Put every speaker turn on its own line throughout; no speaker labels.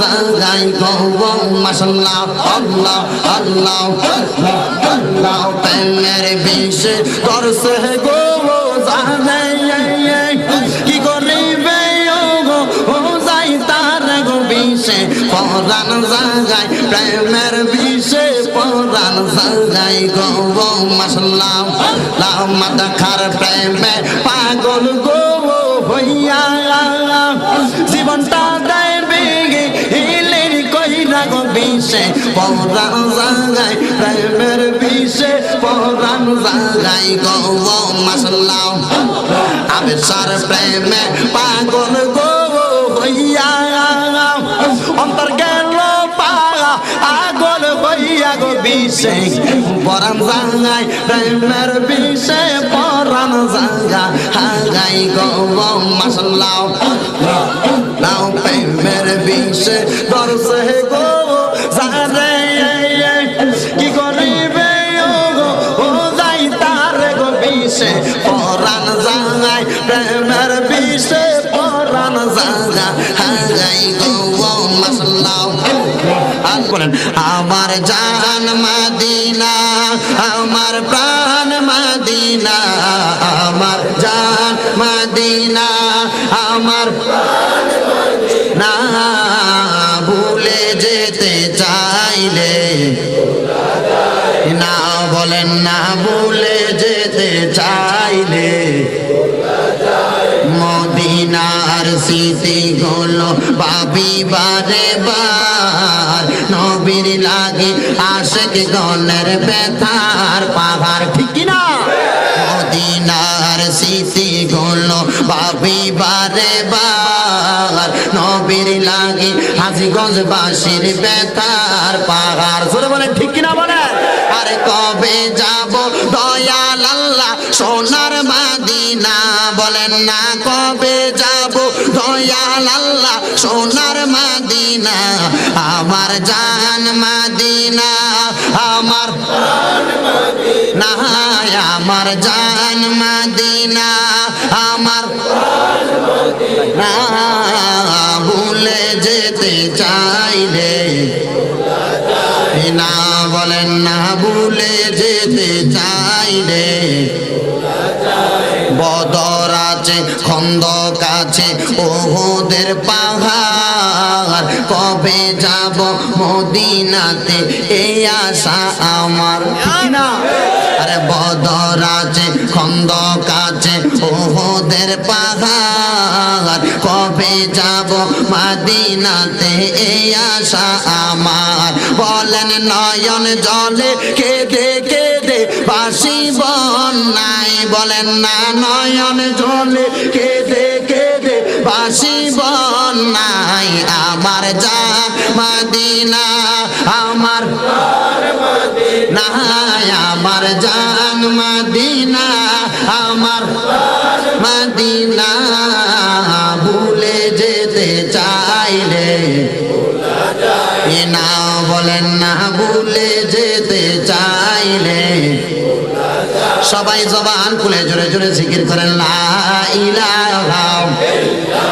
জানাই গো মাসাল্লাহ আল্লাহ আল্লাহ আল্লাহ প্রেমের বিষ করছে গো জানাই কি করিবে গো যাই তার গো বিষে পরান যায় জাগাই গো গো মাশাল্লাহ লাহ মাতা খার প্রেমে পাগল গো হইয়া জীবনটা দেয় বেগে হিলের কইরা গো বিষে। পরাণ জাগাই প্রেমের বিষে পরাণ জাগাই গো মাশাল্লাহ আবেশার প্রেমে পাগল গো হইয়া বিষে পরাণ জাগাই প্রেমের বিষে পরাণ জাগা। হাগাই গো মাশাল্লাহ নাও প্রেমের বিষে। দরসে গো জারে কি করিবে ও যাই তার গো বিষে। পরাণ জাগাই প্রেমের বিষে পরাণ জাগা। হাগাই গো গো মাশাল্লাহ আমার জান যেতে চাইলে। না বলেন, না বলে যেতে চাইলে। মদিনার স্মৃতি গুলো ভাবি বারে বার। নবীর লাগে আশেক গনের ব্যথার পাহাড়, ঠিক না মদিনার স্মৃতি গুলো ভাবি হাজিগঞ্জ বাসির ব্যথার পাহাড়। জোরে বলেন, ঠিক কিনা বলেন? আরে কবে যাব? দয়াল আল্লাহ সোনার মাদিনা বলেন না কবে যাব? দয়াল আল্লাহ সোনার মাদিনা, আমার জান মাদিনা, আমার না, আমার জান মাদিনা, আমার না যেতে চাইলে। না বলেন না ভুলে যেতে চাইলে। বদর আছে খন্দক আছে ওদের পাহাড়। কবে যাব মদিনাতে? এই আশা আমার। না? আরে বদর আছে খন্দক আছে ওদের পাহাড়। কবে যাব মাদিনাতে? এই আশা আমার। বলেন নয়ন জলে কেঁদে কেঁদে বাসি নাই বলেন না নয়ন জলে কেঁদে কেঁদে বাসি বন্যাই আমার যা মাদিনা, আমার না আমার জান মাদিনা, আমার মাদিনা। ভুলে যেতে চাইলে না বলেন না, ভুলে যেতে চাইলে। সবাই জবান খুলে জোরে জোরে জিকির করেন, লা ইলাহা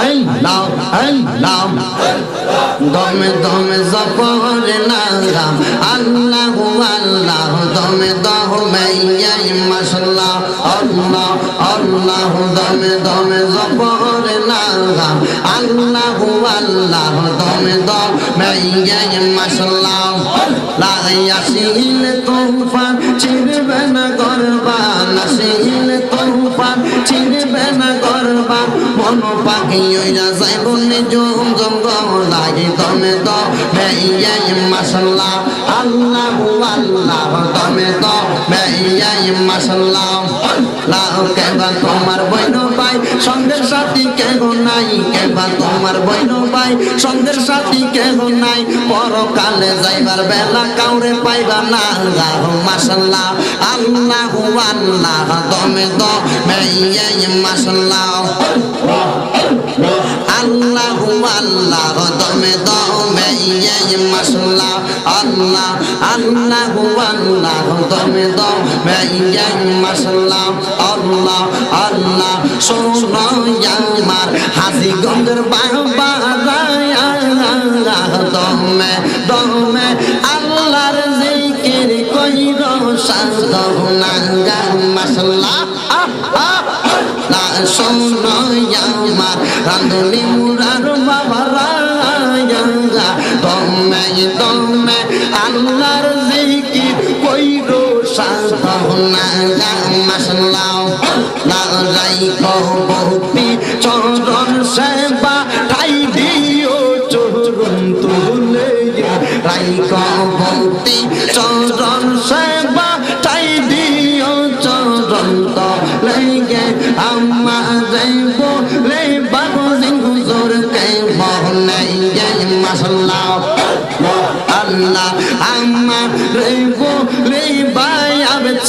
আল্লাহ আল্লাহ। দমে দমে জপর নাম আল্লাহ আল্লাহ। দমে দমে ইয়াই মাশাল্লাহ। আল্লাহ আল্লাহ। দমে দমে জপর নাম আল্লাহ আল্লাহ। দমে দমে ইয়াই মাশাল্লাহ। লাগাইয়াছিল তুফান পাখি ওইরা যাইব নিজম জঙ্গল লাগে দমে দ মেয়াই মাশাল্লাহ আল্লাহ আল্লাহ দমে দ মেয়াই মাশাল্লাহ লাহ কেবা তোমার বইন পাই সঙ্গের সাথী কেহ নাই কেবা তোমার বইন পাই সঙ্গের সাথী কেহ নাই পরকালে যাইবার বেলা কাউরে পাইবা না আল্লাহ মাশাল্লাহ আল্লাহ আল্লাহ দ মেয়াই মাশাল্লাহ আল্লাহ আল্লাহ দমে দমে ইয়ে মশলা আল্লাহ আল্লাহ আল্লাহ দমে দমে ইয়ে মশলা আল্লাহ আল্লাহ, শোনো আমার হাজিগঞ্জের বাবা দমে দমে আল্লাহর জিকির কইর সাদ নাঙ্গা মশলা রান্ধনি মুরার বাবা দমে দমে আল্লাহর জিকির কইর সাধনা গান মাসাল্লাহ না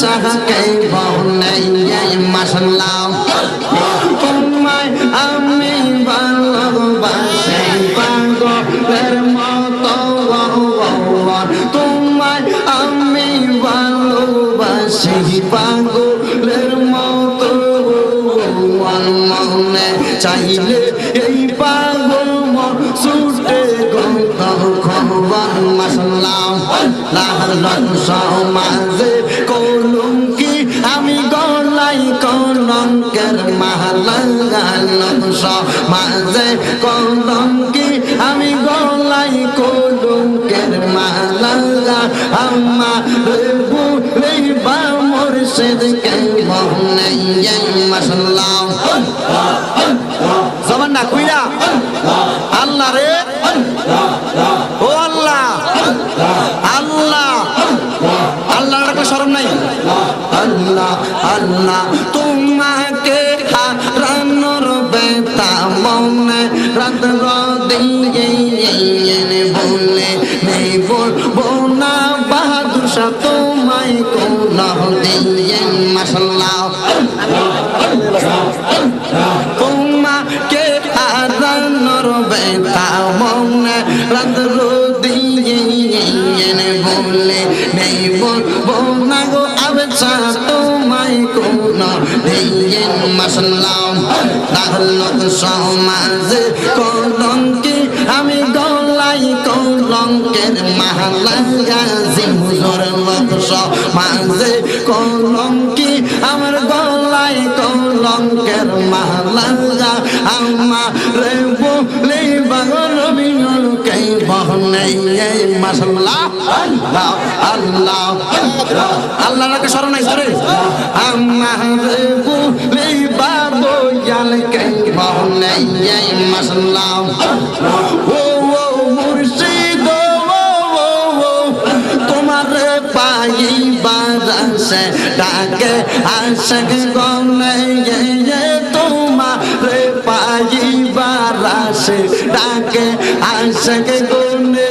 চাহকে বহনাই মাসাল্লাহ তোমায় আমি ভালোবাসি পাগলের মতো তোমায় আমি ভালোবাসি পাগলের মতো মনে চাইলে এই পাগল ছুটে খবর মাসাল্লাহ লাহর সমাজে মাহালাগান সমাজে কলঙ্কি আমি গলাই কলঙ্কের মাহালাগা আম্মা বুলে বা মুর্শিদ কে মহনাই মাসাল্লাহ জবান না কুইরা আল্লাহ রে। ও আল্লাহ। আল্লাহ। আল্লাহর একটা শরম নাই। আল্লাহ আল্লাহ। দিয়ে মাসাল্লাহ তোমাকে হারানোর বেতা মনে রাত দিয়ে বললে নেই বলব না গো আবেছা তোমায় কোন দিয়ে মাসাল্লাম তাহলত সমাজে কলঙ্কি, আমি গলাই কলঙ্কের মাহালাগা জিহুজর লোক সমাজে কলঙ্কি আমার গলাই কলঙ্কের মাহালাগা আমার রে বলে, বাগল বিনল কে বহনে মাসাল্লাহ আল্লাহ আল্লাহ আল্লাহ। রাকে স্মরণ নাই ধরে আমার রে বলে বাবো জাল কে বহনে মাসাল্লাহ বারাসে ডাকে আশক গনে তোমার পাই বারাসে ডাকে আশক গনে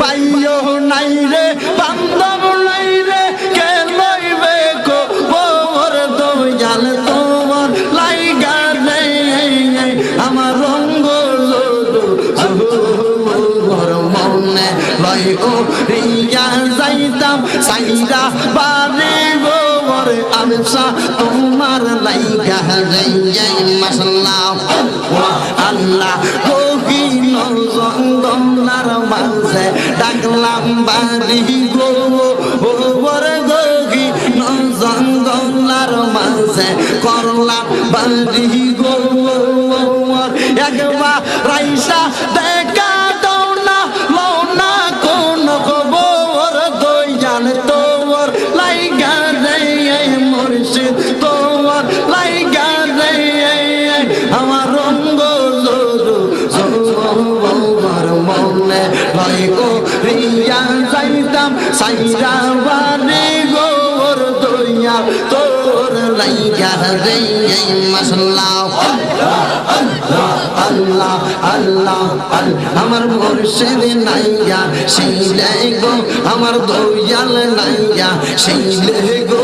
বাইও নাই রে বান্ধব নাই রে কে লইবে কো ওর দয়াল তোমার লাইগা রে আমার রঙ্গ ঘর মনে লয় ও রিয়া যাইতাম সাইরা মাসাল্লাহ আল্লাহ গহিন জঙ্গলার মাঝে ডাকলাম বাড়ি গো ওর গহিন জঙ্গলার মাঝে করলাম বাড়ি রিয়া যাইতাম সাইরা বারে গোর দইয়া তোর লাইয়া রে মাসাল্লাহ আল্লাহ আল্লাহ আমার মুর্শিদ নাইয়া সেই গো, আমার নাইয়া সেই গো।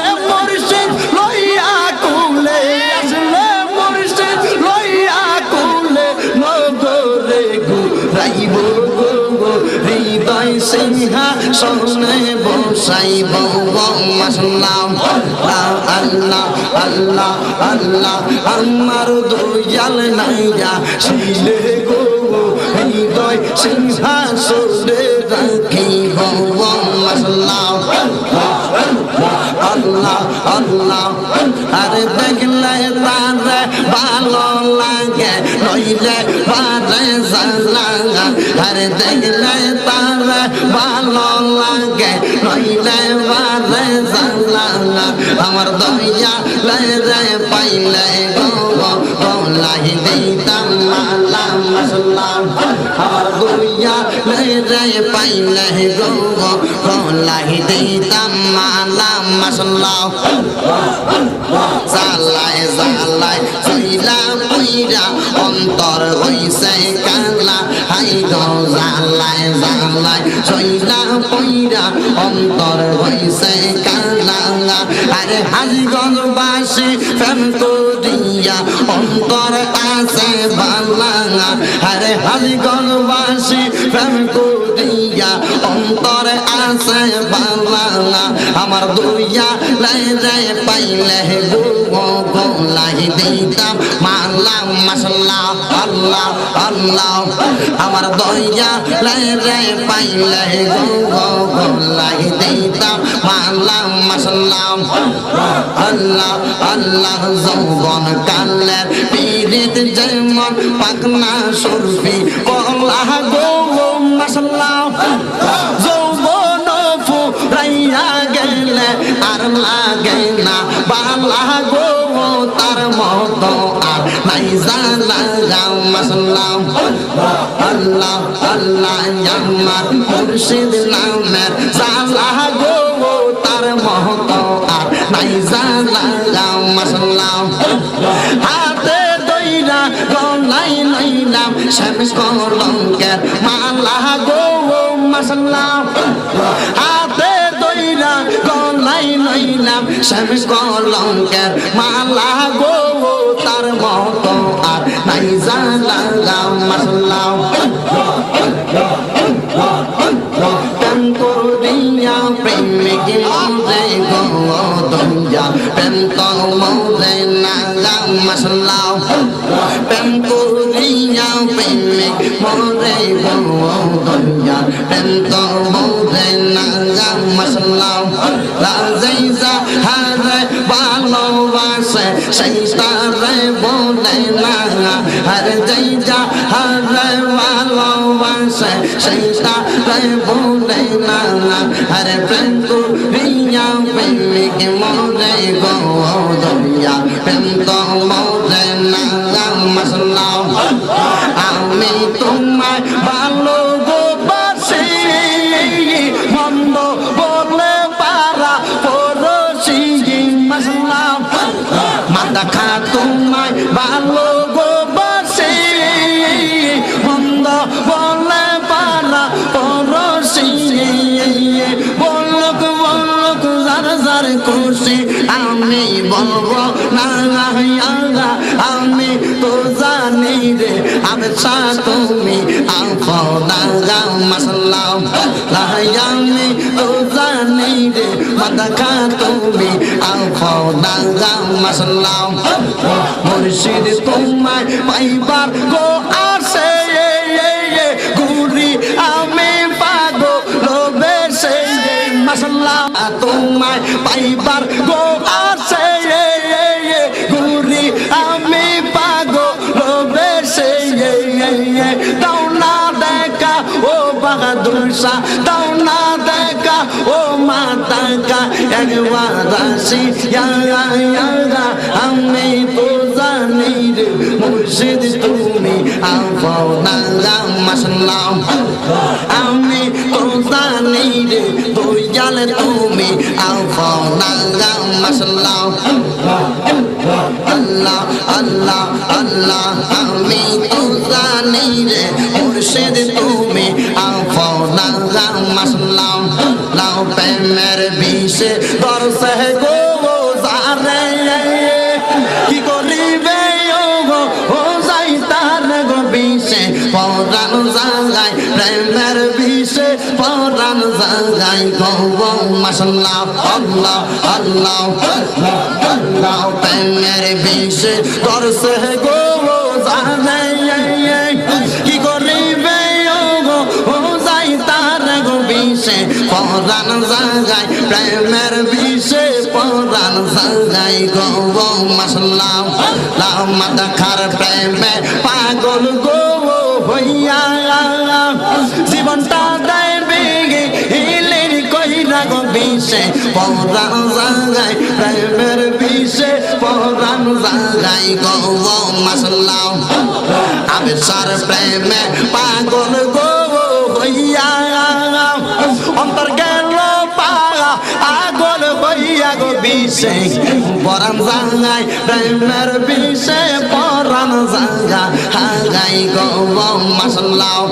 বসাইব মাসলাম আল্লাহ আল্লাহ আল্লাহ আমার দয়াল নাইয়া শিলে গো হৃদয় সিংহা সনে রাখিব মাসলাম আল্লাহ আল্লাহ আরে দেখলে তারে ভালো লাগে নইলে পারে জানা আরে দেখলে তারে ভালো লাগে নইলে পারে জানা আমার দইয়া রে পাইলে গলাই দিতাম মালা মাসলাম আমার দইয়া রে পাইলে গলাই দিতাম মালা মাসলাম জালায় জালায় জইলা পুইরা অন্তর হইছে কালা, হাই জালায় জালায় জইলা পুইরা, অন্তর হইছে কালা আরে হাজিগঞ্জ বাসি প্রেম করিয়া অন্তর আছে বালা আরে হাজিগঞ্জ বাসি প্রেম করিয়া অন্তর আছে বালা আমার দুইয়া লাই লাই পাইলে গো গো লাই দিতাম। মাল্লাম মাসাল্লাহ আল্লাহ আল্লাহ। আমার দইয়া লাই লাই পাইলে গো গো গো লাই দিতাম। মাল্লাম মাসাল্লাহ আল্লাহ আল্লাহ, যৌবন কালের পীড়িত যেমন পাকনা সুরফি কলা গো গো আর লাগে না। বালা গো তার মতো আর নাই জানা যাও মাসলাম আল্লাহ আল্লাহ, আমার মুর্শিদ নামের জালা গো তার মতো আর নাই জানা যাও মাসলাম হাতে দইরা গলাই লইলাম শ্যাম কলঙ্কের মালা গো মাসলাম লইলাম শ্যাম কলঙ্কের মালা গো, তার মতো আর নাই জানা যাও মাসলাম প্রেম করিয়া প্রেমিক মরে গো দইয়া প্রেম তো মরে না যাও মাসলাম প্রেম করিয়া প্রেমিক মরে গো দইয়া প্রেম তো মরে না যাও মাসলাম রাজাইজা হারে ভালোবাসে সেই তারে বলে না হারে যাইজা হারে ভালোবাসে সেই তারে বলে না হারে প্রেম করিয়া প্রেমিক মরে গো দরিয়া রে আবসা তুমি আফনা গাও মাসাল্লাম আমি তো জানি রে মাদাকা তুমি আফনা গাও মাসাল্লাম মুর্শিদ তোমায় পাইবার গো আসে গুরি আমি পাগো লোবে সে মাসাল্লাহ। তোমায় পাইবার গো বাহাদুর শাহ দাও না দেখা। ও মাতা কা একবার আসি। আমি তো জানি রে মুর্শিদ তুমি আফাও না মাসলাম আমি তো জানি রে দয়াল তুমি আফাও না মাসাল্লাহ আল্লাহ আল্লাহ আল্লাহ, আমি তো জানি রে মুর্শিদ মাসাল্লাহ লাও প্রেমের বিষে দরসে গো জারে কি করিবে গো, ও যাই তার গো বিষে। পরাণ জাগাই, প্রেমের বিষে পরাণ জাগাই। গো মাসাল্লাহ, আল্লাহ আল্লাহ আল্লাহ প্রেমের বিষে দরসে গো পরাণ জাগাই প্রেমের বিষে পরাণ জাগাই গো গো মাসাল্লাহ লাও খার প্রেমে পাগল গো হইয়া জীবনটা দেয় বেগে হিলের কইরা গো বিষে পরাণ জাগাই প্রেমের বিষে পরাণ জাগাই গো মাসাল্লাহ আবেশার প্রেমে পাগল গো বিষে বরান জাঙ্গাই প্রেমের বিষে বরান জাঙ্গা হাগাই গো মাসলাও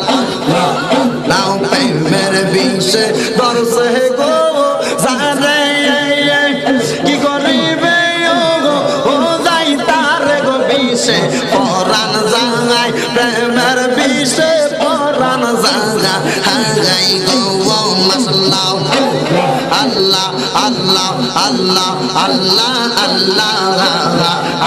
আল্লাহ আল্লাহ আল্লাহ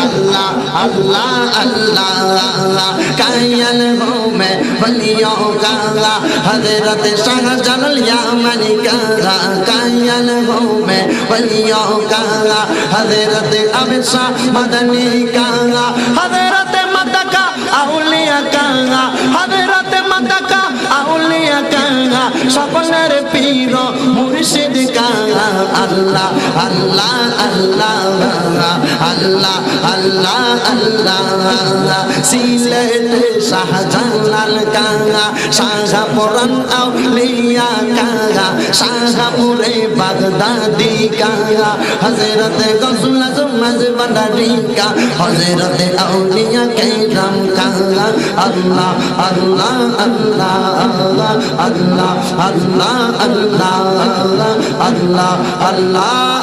আল্লাহ আল্লাহ আল্লাহ কায়াল হো মে বলিও কালা হযরত শাহ জালাল ইয়ামানি কালা কায়াল হো মে বলিও কালা হযরত আবসা মদনী কালা হযরত মদকা আউলিয়া কালা হযরত মদকা আউলিয়া কালা সকলের পীর মুর্শিদ কালা আল্লাহ আল্লাহ আল্লাহ আল্লাহ আল্লাহ আল্লাহ সিলেট শাহজালাল কাঙ্গা শাহপুরান আউলিয়া কাঙ্গা শাহপুরে বাগদাদি কাঙ্গা হযরত গসল আজম মজবন্দারি কা হযরত আউলিয়া কেরাম কাঙ্গা আল্লাহ আল্লাহ আল্লাহ আল্লাহ আল্লাহ আল্লাহ আল্লাহ আল্লাহ আল্লাহ আল্লাহ